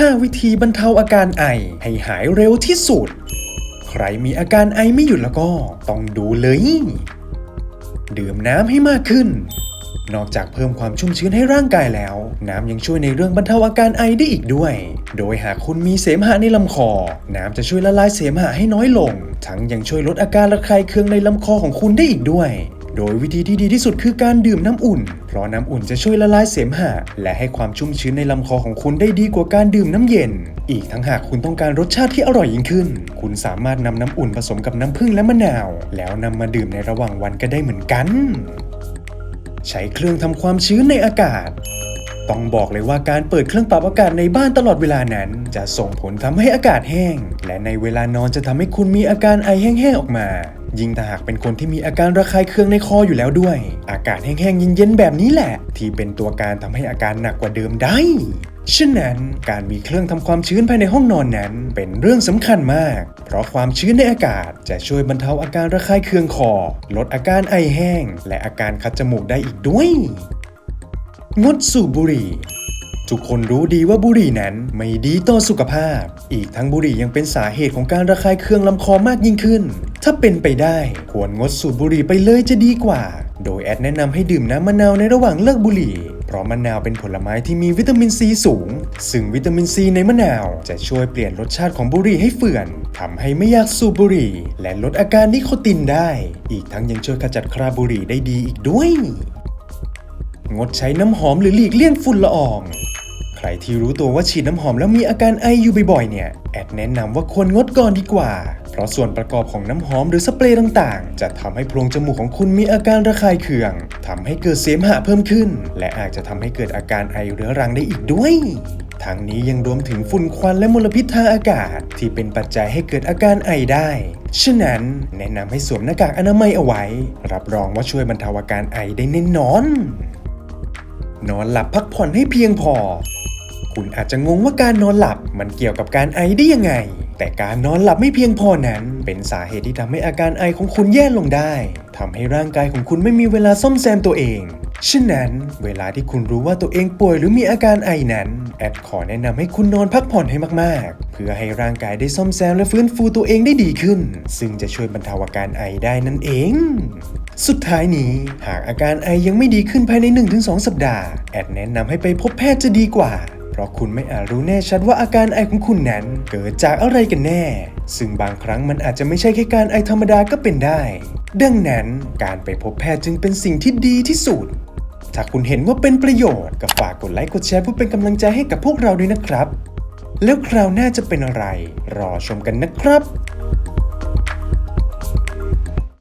5 วิธีบรรเทาอาการไอ ให้หายเร็วที่สุด ใครมีอาการไอไม่หยุดแล้วก็ต้องดูเลย ดื่มน้ำให้มากขึ้น นอกจากเพิ่มความชุ่มชื้นให้ร่างกายแล้ว น้ำยังช่วยในเรื่องบรรเทาอาการไอได้อีกด้วย โดยหากคุณมีเสมหะในลำคอ น้ำจะช่วยละลายเสมหะให้น้อยลง ทั้งยังช่วยลดอาการระคายเคืองในลำคอของคุณได้อีกด้วย โดยวิธีที่ดีที่สุดคือการดื่มน้ำอุ่น เพราะน้ำอุ่นจะช่วยละลายเสมหะ และให้ความชุ่มชื้นในลำคอของคุณได้ดีกว่าการดื่มน้ำเย็น อีกทั้งหากคุณต้องการรสชาติที่อร่อยยิ่งขึ้น คุณสามารถนำน้ำอุ่นผสมกับน้ำผึ้งและมะนาว แล้วนำมาดื่มในระหว่างวันก็ได้เหมือนกัน ใช้เครื่องทำความชื้นในอากาศต้องบอกเลยว่าการเปิดเครื่องปรับอากาศในบ้านตลอดเวลานั้น จะส่งผลทำให้อากาศแห้ง และในเวลานอนจะทำให้คุณมีอาการไอแห้งๆออกมา ยิ่งถ้าหากเป็นคนที่มีอาการระคายเคืองในคออยู่แล้วด้วย อากาศแห้งๆเย็นๆแบบนี้แหละ ที่เป็นตัวการทำให้อาการหนักกว่าเดิมได้ฉะนั้นการมีเครื่องทำความชื้นภายในห้องนอนนั้น เป็นเรื่องสำคัญมาก เพราะความชื้นในอากาศจะช่วยบรรเทาอาการระคายเคืองคอ ลดอาการไอแห้ง และอาการคัดจมูกได้อีกด้วย งดสูบบุหรี่ทุกคนรู้ดีว่าบุหรี่นั้นไม่ดีต่อสุขภาพ อีกทั้งบุหรี่ยังเป็นสาเหตุของการระคายเคืองลำคอมากยิ่งขึ้น ถ้าเป็นไปได้ควรงดสูบบุหรี่ไปเลยจะดีกว่า โดยแอดแนะนำให้ดื่มน้ำมะนาวในระหว่างเลิกบุหรี่เพราะมะนาวเป็นผลไม้ที่มีวิตามินซีสูง ซึ่งวิตามินซีในมะนาวจะช่วยเปลี่ยนรสชาติของบุหรี่ให้เฟื่อนทำให้ไม่อยากสูบบุหรี่ และลดอาการนิโคตินได้ อีกทั้งยังช่วยขจัดคราบบุหรี่ได้ดีอีกด้วย งดใช้น้ำหอมหรือหลีกเลี่ยงฝุ่นละออง ใครที่รู้ตัวว่าฉีดน้ำหอมแล้วมีอาการไออยู่บ่อยๆเนี่ย แอดแนะนำว่าควรงดก่อนดีกว่า เพราะส่วนประกอบของน้ำหอมหรือสเปรย์ต่างๆ จะทำให้โพรงจมูกของคุณมีอาการระคายเคืองทำให้เกิดเสมหะเพิ่มขึ้น และอาจจะทำให้เกิดอาการไอเรื้อรังได้อีกด้วยทั้งนี้ยังรวมถึงฝุ่นควันและมลพิษทางอากาศ ที่เป็นปัจจัยให้เกิดอาการไอได้ ฉะนั้นแนะนำให้สวมหน้ากากอนามัยเอาไว้ รับรองว่าช่วยบรรเทาอาการไอได้แน่นอน นอนหลับพักผ่อนให้เพียงพอ คุณอาจจะงงว่าการนอนหลับมันเกี่ยวกับการไอได้ยังไง แต่การนอนหลับไม่เพียงพอนั้น เป็นสาเหตุที่ทำให้อาการไอของคุณแย่ลงได้ทำให้ร่างกายของคุณไม่มีเวลาซ่อมแซมตัวเองฉะนั้น เวลาที่คุณรู้ว่าตัวเองป่วยหรือมีอาการไอนั้น แอดขอแนะนำให้คุณนอนพักผ่อนให้มากๆ เพื่อให้ร่างกายได้ซ่อมแซมและฟื้นฟูตัวเองได้ดีขึ้น ซึ่งจะช่วยบรรเทาอาการไอได้นั่นเอง สุดท้ายนี้ หากอาการไอยังไม่ดีขึ้นภายใน 1-2 สัปดาห์ แอดแนะนำให้ไปพบแพทย์จะดีกว่า เพราะคุณไม่อาจรู้แน่ชัดว่าอาการไอของคุณนั้นเกิดจากอะไรกันแน่ ซึ่งบางครั้งมันอาจจะไม่ใช่แค่การไอธรรมดาก็เป็นได้ ดังนั้นการไปพบแพทย์จึงเป็นสิ่งที่ดีที่สุด ถ้าคุณเห็นว่าเป็นประโยชน์ก็ฝากกดไลค์กดแชร์เพื่อเป็นกำลังใจให้กับพวกเราด้วยนะครับ แล้วคราวหน้าจะเป็นอะไร รอชมกันนะครับ